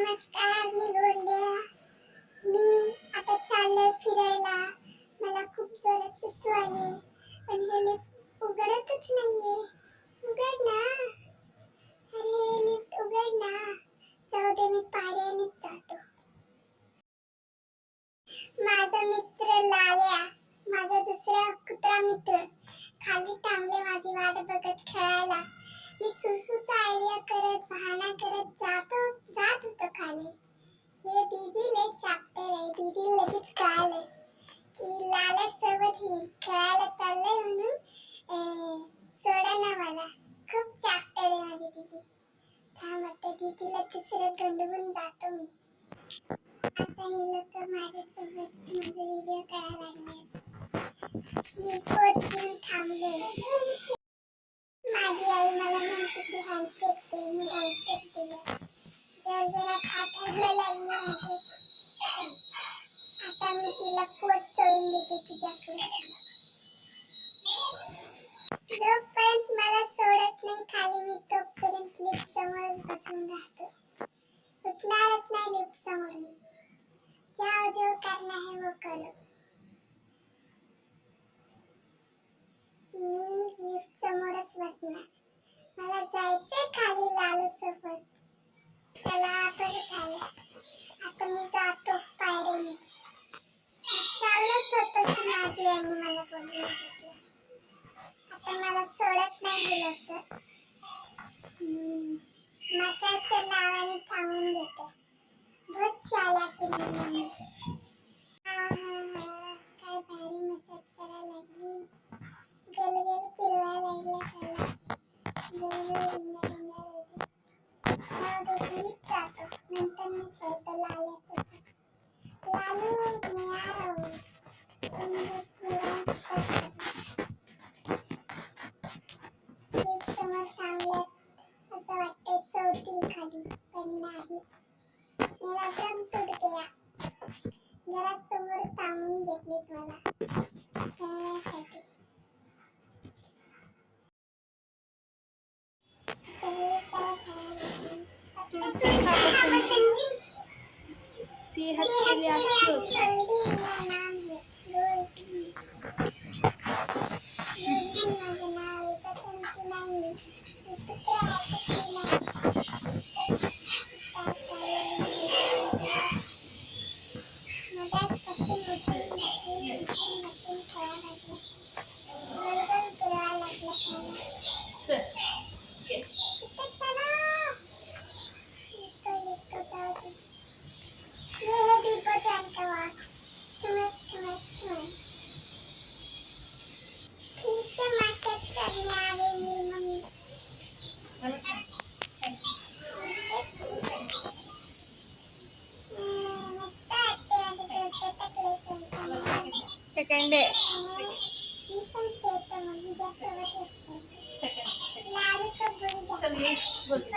नमस्कार मी गोल्ड्या मी आता चाललोय फिरायला. मला खूप जोरात सुसू आले. पण हे लिफ्ट उघडतच नाहीये. उघड ना. सुचा आयडिया करत बहाणा करत जातो जात होतो खाली. हे दीदी लय चाप्टर आहे दीदी लगेच कळालं की लालच सोबत हे खेळायला चाललंय म्हणून सोडा ना मला. खूप चाप्टर आहे माझी दीदी. थांब आता दीदीला दुसरं गंडवून जातो मी. आता हे लोक माझ्यासोबत माझे व्हिडिओ करायला लागले मी पोट घेऊन थांबलोय हँडशेक दे मी हँडशेक दिलं जर जरा माझं मी तिला पोट चढून देते तुझ्याकडे जोपर्यंत मला सोडत नाही खाली मी तोपर्यंत लिफ्ट समोरच की माझी मला बोलवलं आता मला सोडत नाही दिलं तर मसाजच्या नावाने थांबून देते बहुत चालाकी मुलगी मी. काय भारी मसाज करायला लागली गोल फिरवायला लागल्या त्याला मेरा दम तुट गया. जरा समोर थांबून घेतलीत मला खेळण्यासाठी थोड़ी सेहत पसंद सेहत के लिए अच्छी होती है Second day second